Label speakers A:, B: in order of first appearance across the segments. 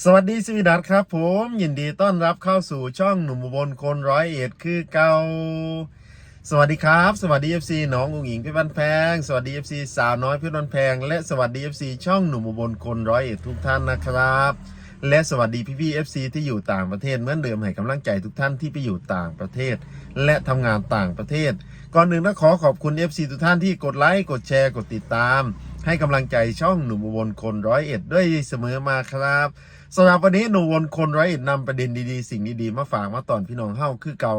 A: สวัสดีสวีดัตครับผมยินดีต้อนรับเข้าสู่ช่องหนุ่มบลคนร้อยเอ็ดคือเกาสวัสดีครับ สวัสดี FC น้องอุ๋งอิงพี่บันแพง สวัสดี FC สาวน้อยพี่บันแพง และสวัสดี FC ช่องหนุ่มบลคนร้อยเอ็ดทุกท่านนะครับ และสวัสดีพี่พี่ๆ FC ที่อยู่ต่างประเทศเหมือนเดิมให้กำลังใจทุกท่านที่ไปอยู่ต่างประเทศ และทำงานต่างประเทศ ก่อนหนึ่งต้องขอขอบคุณ FC ทุกท่านที่กดไลค์กดแชร์กดติดตาม ให้กำลังใจช่องหนุ่มอุบลคนร้อยเอ็ดด้วยเสมอมาครับสำหรับวันนี้หนุ่มวนคนร้อยเอ็ดนำประเด็นดีๆ สิ่งดีๆ มาฝากมาตอนพี่น้องเฮ้าคือเก่า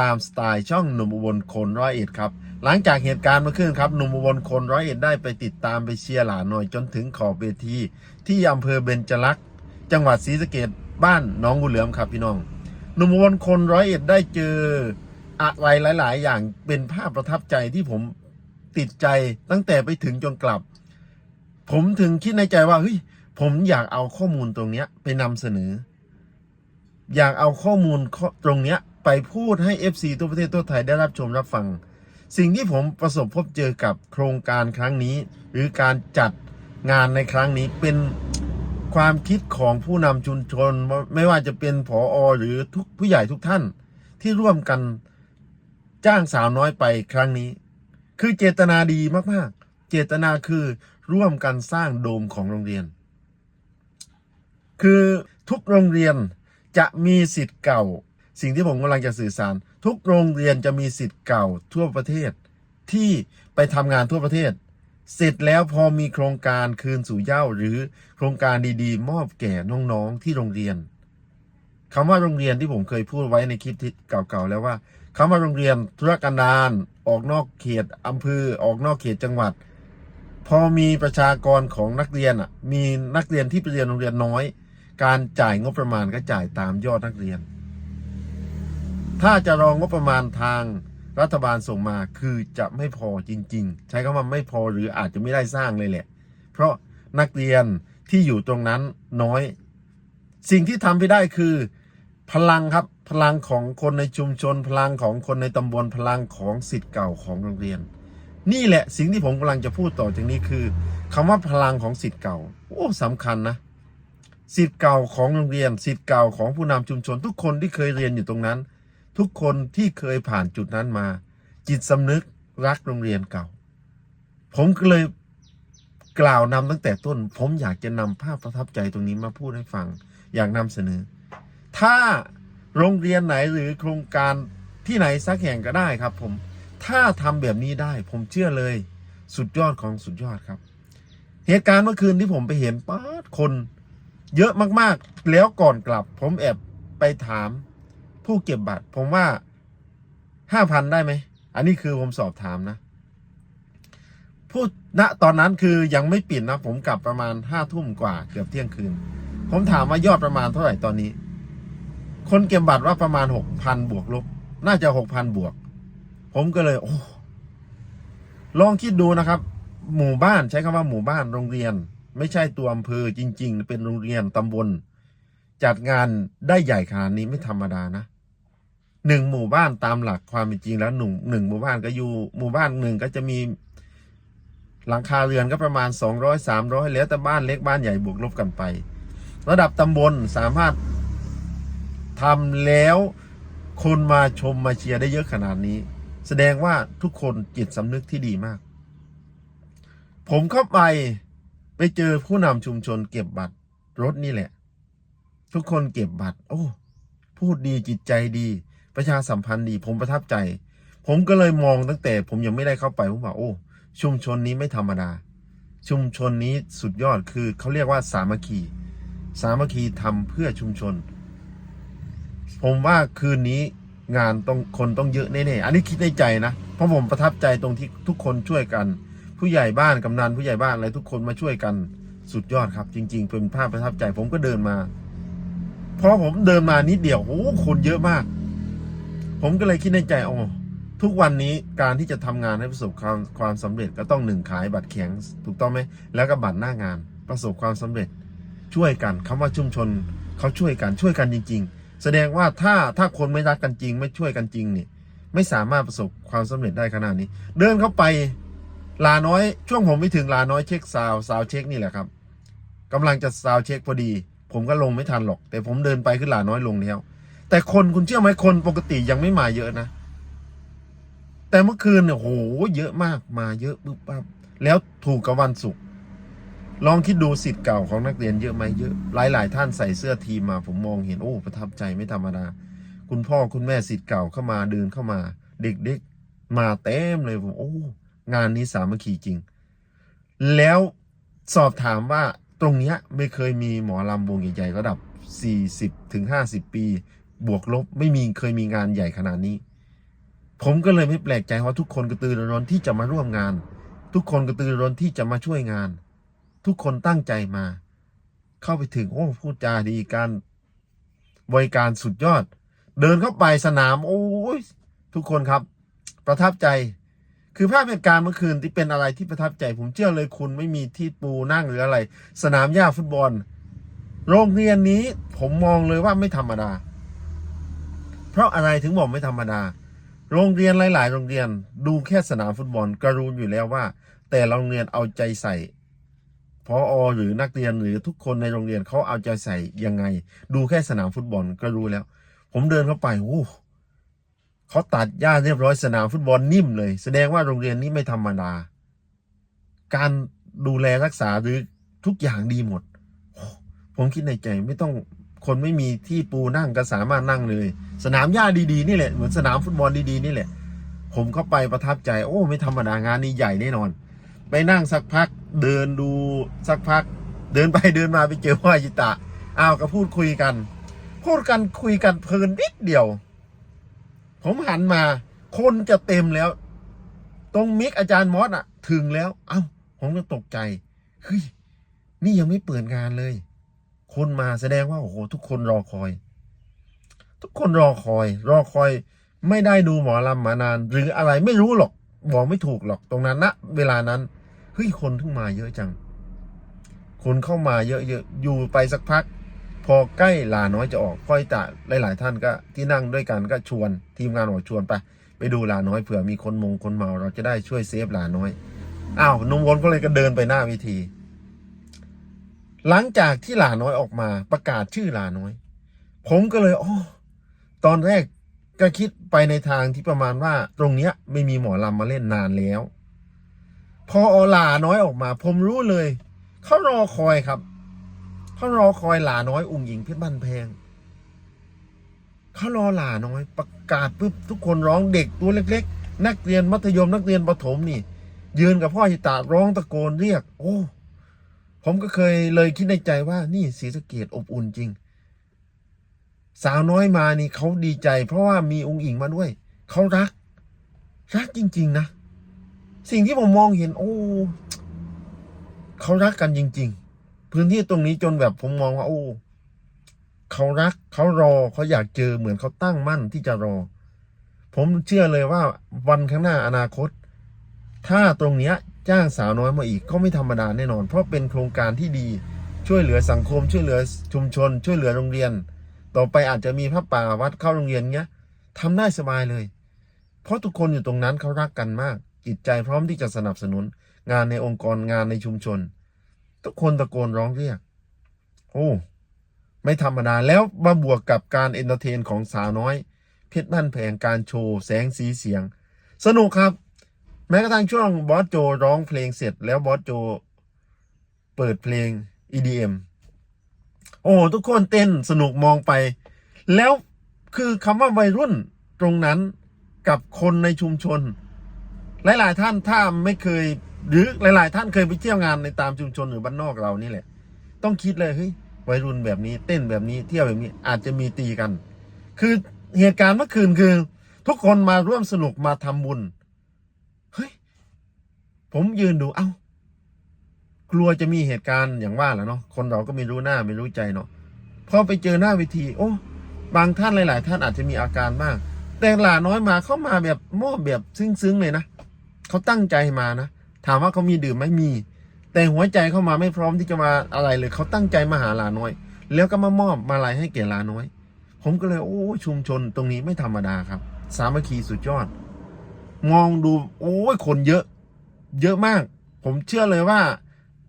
A: ตามสไตล์ช่องหนุ่มอุบลคนร้อยเอ็ดครับหลังจากเหตุการณ์เมื่อคืนครับหนุ่มอุบลคนร้อยเอ็ดได้ไปติดตามไปเชียร์หลานหน่อยจนถึงขอบเวที ที่อำเภอเบญจลักษ์จังหวัดศรีสะเกดบ้านน้องกุเหลือมครับพี่น้องหนุ่มอุบลคนร้อยเอ็ดได้เจออะไรหลาย ๆ อย่างเป็นภาพประทับใจที่ผม ติดใจตั้งแต่ไปถึงจนกลับ ผมถึงคิดในใจว่าเฮ้ยผมอยากเอาข้อมูลตรงเนี้ยไปนำเสนอ อยากเอาข้อมูลตรงเนี้ยไปพูดให้ FC ทั่วประเทศทั่วไทยได้รับชมรับฟัง สิ่งที่ผมประสบพบเจอกับโครงการครั้งนี้ หรือการจัดงานในครั้งนี้เป็นความคิดของผู้นำชุมชน ไม่ว่าจะเป็นผออหรือทุกผู้ใหญ่ทุกท่านที่ร่วมกันจ้างสาวน้อยไปครั้งนี้ คือเจตนาดีมากๆ เจตนาคือร่วมกันสร้างโดมของโรงเรียน คือทุกโรงเรียนจะมีสิทธิ์เก่า สิ่งที่ผมกำลังจะสื่อสาร ทุกโรงเรียนจะมีสิทธิ์เก่าทั่วประเทศที่ไปทำงานทั่วประเทศ เสร็จแล้วพอมีโครงการคืนสู่เย้าหรือโครงการดีๆ มอบแก่น้องๆที่โรงเรียน คำว่าโรงเรียนที่ผมเคยพูดไว้ในคลิปที่เก่าๆแล้วว่าคำว่าโรงเรียนธุรกันดารออกนอกเขตอำเภอออกนอกเขตจังหวัด พอมีประชากรของนักเรียนอะ มีนักเรียนที่ไปเรียนโรงเรียนน้อย การจ่ายงบประมาณก็จ่ายตามยอดนักเรียน ถ้าจะรองงบประมาณทางรัฐบาลส่งมาคือจะไม่พอจริง ๆ ใช้คำว่าไม่พอหรืออาจจะไม่ได้สร้างเลยแหละ เพราะนักเรียนที่อยู่ตรงนั้นน้อย สิ่งที่ทำไปได้คือ พลังครับพลังของคนในชุมชน พลังของคนในตำบลพลังของสิทธิ์เก่าของโรงเรียน นี่แหละสิ่งที่ผมกำลังจะพูดต่อจากนี้คือคำว่าพลังของสิทธิ์เก่าโอ้สำคัญนะสิทธิ์เก่าของโรงเรียนสิทธิ์เก่าของผู้นำชุมชน ทุกคนที่เคยเรียนอยู่ตรงนั้น ทุกคนที่เคยผ่านจุดนั้นมา จิตสำนึกรักโรงเรียนเก่า ผมก็เลยกล่าวนำตั้งแต่ต้น ผมอยากจะนำภาพประทับใจตรงนี้มาพูดให้ฟัง อยากนำเสนอ ถ้าโรงเรียนไหนหรือโครงการที่ไหนสักแห่งก็ได้ครับ ผม ถ้าทำแบบนี้ได้ ผมเชื่อเลย สุดยอดของสุดยอดครับ เหตุการณ์เมื่อคืนที่ผมไปเห็นป้าคน เยอะมากๆ แล้วก่อนกลับ ผมแอบไปถามผู้เก็บบัตร ผมว่าห้าพันได้ไหม อันนี้คือผมสอบถามนะ พูดณตอนนั้นคือยังไม่ปิดนะ ผมกลับประมาณห้าทุ่มกว่าเกือบเที่ยงคืน ผมถามว่ายอดประมาณเท่าไหร่ตอนนี้ คนเก็บบัตรว่าประมาณหกพันบวกลบ น่าจะหกพันบวก ผมก็เลย โอ้ ลองคิดดูนะครับ หมู่บ้านใช้คำว่าหมู่บ้านโรงเรียน ไม่ใช่ตัวอำเภอจริง ๆ เป็นโรงเรียนตำบล จัดงานได้ใหญ่ขนาดนี้ไม่ธรรมดานะหนึ่งหมู่บ้านตามหลักความเป็นจริงแล้วหนึ่งหนึ่งหมู่บ้านก็อยู่ หมู่บ้านหนึ่งก็จะมีหลังคาเรือนก็ประมาณสองร้อยสามร้อยแล้วแต่บ้านเล็กบ้านใหญ่บวกลบกันไป ระดับตำบลสามารถ ทำแล้วคนมาชมมาเชียร์ได้เยอะขนาดนี้ แสดงว่าทุกคนจิตสำนึกที่ดีมาก ผมเข้าไปไปเจอผู้นำชุมชนเก็บบัตรรถนี่แหละ ทุกคนเก็บบัตร โอ้ พูดดีจิตใจดี ประชาสัมพันธ์ดี ผมประทับใจ ผมก็เลยมองตั้งแต่ ผมยังไม่ได้เข้าไปผมว่าโอ้ ชุมชนนี้ไม่ธรรมดา ชุมชนนี้สุดยอดคือเขาเรียกว่าสามัคคี สามัคคีทำเพื่อชุมชน ผมว่าคืนนี้งานต้องคนต้องเยอะแน่ๆ อันนี้คิดในใจนะ เพราะผมประทับใจตรงที่ทุกคนช่วยกัน ผู้ใหญ่บ้านกำนันผู้ใหญ่บ้านอะไรทุกคนมาช่วยกันสุดยอดครับ จริง ๆ เป็นภาพประทับใจ ผมก็เดินมาพอผมเดินมานิดเดียวโอ้คนเยอะมาก ผมก็เลยคิดในใจอ๋อทุกวันนี้การที่จะทำงานให้ประสบความความสำเร็จก็ต้องหนึ่งขายบัตรแข็งถูกต้องไหมแล้วก็บัตรหน้างานประสบความสำเร็จช่วยกันคำว่าชุมชนเขาช่วยกันช่วยกันจริง ๆ แสดงว่าถ้าถ้าคนไม่รักกันจริง ไม่ช่วยกันจริงเนี่ยไม่สามารถประสบความสำเร็จได้ขนาดนี้ เดินเข้าไปลาน้อย ช่วงผมไปถึงลาน้อยเช็คซาวซาวเช็คนี่แหละครับกำลังจะซาวเช็คพอดี ผมก็ลงไม่ทันหรอก แต่ผมเดินไปขึ้นลาน้อยลงแล้ว แต่คนคุณเชื่อไหมคนปกติยังไม่มาเยอะนะ แต่เมื่อคืนเนี่ยโหเยอะมากมาเยอะปุ๊บปั๊บแล้วถูกกับวันศุกร์ ลองคิดดูสิทธิ์เก่าของนักเรียนเยอะไหมเยอะ หลายหลายๆท่านใส่เสื้อทีมมา ผมมองเห็นโอ้ประทับใจไม่ธรรมดา คุณพ่อคุณแม่สิทธิ์เก่าเข้ามาเดินเข้ามา เด็กๆมาเต็มเลยผมโอ้งานนี้สามัคคีจริง แล้วสอบถามว่าตรงเนี้ยไม่เคยมีหมอลำวงใหญ่ๆระดับ 40ถึง50 ปี บวกลบไม่มีเคยมีงานใหญ่ขนาดนี้ ผมก็เลยไม่แปลกใจว่าทุกคนกระตือรือร้นที่จะมาร่วมงาน ทุกคนกระตือรือร้นที่จะมาช่วยงาน ทุกคนตั้งใจมา เข้าไปถึงโอ้พูดจาดีการบริการสุดยอด เดินเข้าไปสนาม โอ้ยทุกคนครับ ประทับใจคือภาพเหตุการณ์เมื่อคืนที่เป็นอะไรที่ประทับใจ ผมเชื่อเลยคุณไม่มีที่ปูนั่งหรืออะไร สนามหญ้าฟุตบอล โรงเรียนนี้ผมมองเลยว่าไม่ธรรมดา เพราะอะไรถึงบอกไม่ธรรมดา โรงเรียนหลาย ๆ โรงเรียนดูแค่สนามฟุตบอลก็รู้อยู่แล้วว่า แต่โรงเรียนเอาใจใส่ พออหรือนักเรียนหรือทุกคนในโรงเรียนเขาเอาใจใส่ยังไง ดูแค่สนามฟุตบอลก็รู้แล้ว ผมเดินเข้าไปโอ้เขาตัดหญ้าเรียบร้อยสนามฟุตบอลนิ่มเลย แสดงว่าโรงเรียนนี้ไม่ธรรมดา การดูแลรักษาหรือทุกอย่างดีหมด ผมคิดในใจไม่ต้องคนไม่มีที่ปูนั่งก็สามารถนั่งเลย สนามหญ้าดีๆนี่แหละเหมือนสนามฟุตบอลดีๆนี่แหละ ผมเข้าไปประทับใจ โอ้ ไม่ธรรมดางานนี้ใหญ่แน่นอน ไปนั่งสักพักเดินดูสักพัก เดินไปเดินมาไปเจอว่ายิตะอ้าวก็พูดคุยกัน พูดกันคุยกันเพลินนิดเดียว ผมหันมา คนจะเต็มแล้ว ตรงมิกอาจารย์มอสอะถึงแล้วเอ้าผมก็ตกใจเฮ้ยนี่ยังไม่เปิดงานเลย คนมาแสดงว่าโอ้โหทุกคนรอคอย ทุกคนรอคอย รอคอย ไม่ได้ดูหมอลำมานาน หรืออะไรไม่รู้หรอก บอกไม่ถูกหรอกตรงนั้นณเวลานั้นเฮ้ยคนถึงมาเยอะจัง คนเข้ามาเยอะๆอยู่ไปสักพัก พอใกล้ลาน้อยจะออกค่อยตะหลาย ๆ ท่านก็ที่นั่งด้วยกันก็ชวน ทีมงานบอกชวนไป ไปดูลาน้อยเผื่อมีคนมงคนเมาเราจะได้ช่วยเซฟลาน้อยอ้าวนุ่มวนก็เลยก็เดินไปหน้าวิธี หลังจากที่ลาน้อยออกมาประกาศชื่อลาน้อย ผมก็เลยอ๋อตอนแรก ก็คิดไปในทางที่ประมาณว่าตรงเนี้ยไม่มีหมอลำมาเล่นนานแล้ว พออลาน้อยออกมา ผมรู้เลยเขารอคอยครับเขารอคอยหลาน้อยองค์หญิงเพชรบ้านแพงเขารอหลาน้อยประกาศปุ๊บทุกคนร้องเด็กตัวเล็ก ๆ นักเรียนมัธยมนักเรียนประถมนี่ ยืนกับพ่อหิตาร้องตะโกนเรียก โอ้ ผมก็เคยเลยคิดในใจว่านี่ศรีสะเกดอบอุ่นจริง สาวน้อยมานี่เขาดีใจ เพราะว่ามีองค์หญิงมาด้วย เขารัก รักจริง ๆ นะ สิ่งที่ผมมองเห็น โอ้เขารักกันจริง ๆ พื้นที่ตรงนี้จนแบบผมมองว่า โอ้เขารักเขารอเขาอยากเจอเหมือนเขาตั้งมั่นที่จะรอ ผมเชื่อเลยว่าวันข้างหน้าอนาคต ถ้าตรงเนี้ยจ้างสาวน้อยมาอีกก็ไม่ธรรมดาแน่นอน เพราะเป็นโครงการที่ดีช่วยเหลือสังคมช่วยเหลือชุมชน ช่วยเหลือโรงเรียน ต่อไปอาจจะมีพระป่าวัดเข้าโรงเรียนเงี้ยทำได้สบายเลย เพราะทุกคนอยู่ตรงนั้นเขารักกันมาก จิตใจพร้อมที่จะสนับสนุน งานในองค์กรงานในชุมชน ทุกคนตะโกนร้องเรียก โอ้ ไม่ธรรมดาแล้วมาบวกกับการเอนเตอร์เทนของสาวน้อย เพชรบ้านแพงการโชว์ แสงสีเสียง สนุกครับ แม้กระทั่งช่วงบอสโจร้องเพลงเสร็จแล้วบอสโจ เปิดเพลง EDM โอ้ทุกคนเต้นสนุกมองไป แล้วคือคำว่าวัยรุ่นตรงนั้นกับคนในชุมชน หลาย ๆ ท่านถ้าไม่เคย หรือหลาย ๆ ท่านเคยไปเที่ยวงานในตามชุมชนหรือบ้านนอกเรานี่แหละ ต้องคิดเลยเฮ้ยวัยรุ่นแบบนี้ เต้นแบบนี้เที่ยวแบบนี้อาจจะมีตีกัน คือเหตุการณ์เมื่อคืนคือ ทุกคนมาร่วมสนุกมาทำบุญเฮ้ยผมยืนดูเอ้า ลัวจะมีเหตุการณ์อย่างว่าแหละเนาะคนเราก็ไม่รู้หน้าไม่รู้ใจเนาะพอไปเจอหน้าเวทีโอ้บางท่านหลาย ๆ ท่านอาจจะมีอาการบ้างแต่หลาน้อยมาเข้ามาแบบมอบแบบซึ้งๆเลยนะเขาตั้งใจมานะถามว่าเขามีดื่มไหมมี แต่หัวใจเข้ามาไม่พร้อมที่จะมาอะไรเลยเขาตั้งใจมาหาหลาน้อย แล้วก็มามอบมาลัยให้แก่หลาน้อย ผมก็เลยโอ้ชุมชนตรงนี้ไม่ธรรมดาครับ สามัคคีสุดยอด มองดู โอ้ยคนเยอะ เยอะมาก ผมเชื่อเลยว่า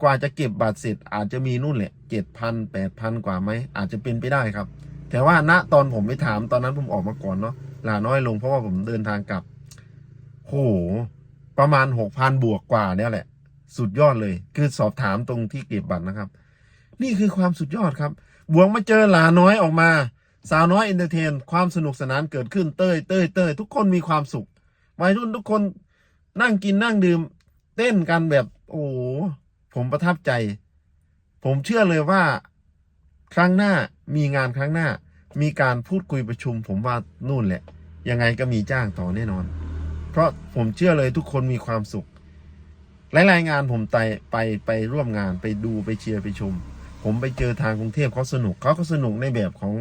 A: กว่าจะเก็บบัตรเสร็จอาจจะมีนู่นแหละเจ็ดพันแปดพันกว่าไหมอาจจะเป็นไปได้ครับ แต่ว่าณตอนผมไปถามตอนนั้นผมออกมาก่อนเนาะลาน้อยลงเพราะว่าผมเดินทางกลับโหประมาณหกพันบวกกว่าเนี่ยแหละ สุดยอดเลย คือสอบถามตรงที่เก็บบัตรนะครับ นี่คือความสุดยอดครับ บวกมาเจอหลาน้อยออกมา สาวน้อยเอนเตอร์เทน ความสนุกสนานเกิดขึ้นเต้ยเต้ยเต้ยทุกคนมีความสุขวัยรุ่นทุกคนนั่งกินนั่งดื่ม เต้นกันแบบ โอ้โห ผมประทับใจ ผมเชื่อเลยว่า ครั้งหน้ามีงานครั้งหน้า มีการพูดคุยประชุม ผมว่านู่นแหละ ยังไงก็มีจ้างต่อแน่นอน เพราะผมเชื่อเลยทุกคนมีความสุขหลายๆงานผมไปไปไปร่วมงานไปดูไปเชียร์ไปชม ผมไปเจอทางกรุงเทพเขาสนุกเขาก็สนุกในแบบของ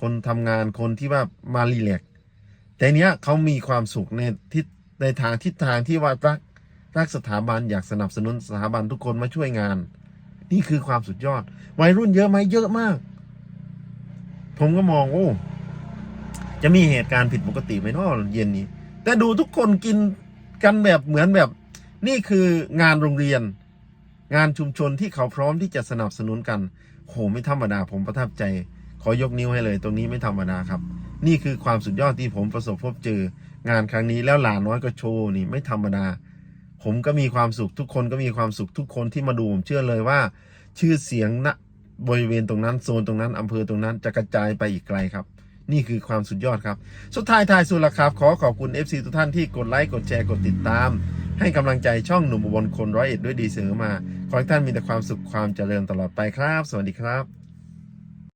A: คนทำงานคนที่ว่ามารีแลกแต่เนี้ยเขามีความสุขในทิศในทางทิศทางที่ว่ารัก รักสถาบันอยากสนับสนุนสถาบันทุกคนมาช่วยงาน นี่คือความสุดยอด วัยรุ่นเยอะไหมเยอะมาก ผมก็มองโอ้จะมีเหตุการณ์ผิดปกติไหมเนาะเย็นนี้ แต่ดูทุกคนกินกันแบบเหมือนแบบ นี่คืองานโรงเรียน งานชุมชนที่เขาพร้อมที่จะสนับสนุนกันโหไม่ธรรมดาผมประทับใจ ขอยกนิ้วให้เลย ตรงนี้ไม่ธรรมดาครับ นี่คือความสุดยอดที่ผมประสบพบเจองานครั้งนี้แล้วหลานน้อยก็โชว์นี่ไม่ธรรมดา ผมก็มีความสุขทุกคนก็มีความสุขทุกคนที่มาดูผมเชื่อเลยว่า ชื่อเสียงณบริเวณตรงนั้นโซนตรงนั้นอำเภอตรงนั้นจะกระจายไปอีกไกลครับ นี่คือความสุดยอดครับ สุดท้ายท้ายสุดละครับ ขอขอบคุณ FC ทุกท่านที่กดไลค์กดแชร์กดติดตาม ให้กำลังใจช่องหนุ่มอุบลคนร้อยเอ็ดด้วยดีเสมอมา ขอให้ท่านมีแต่ความสุขความเจริญตลอดไปครับ สวัสดีครับ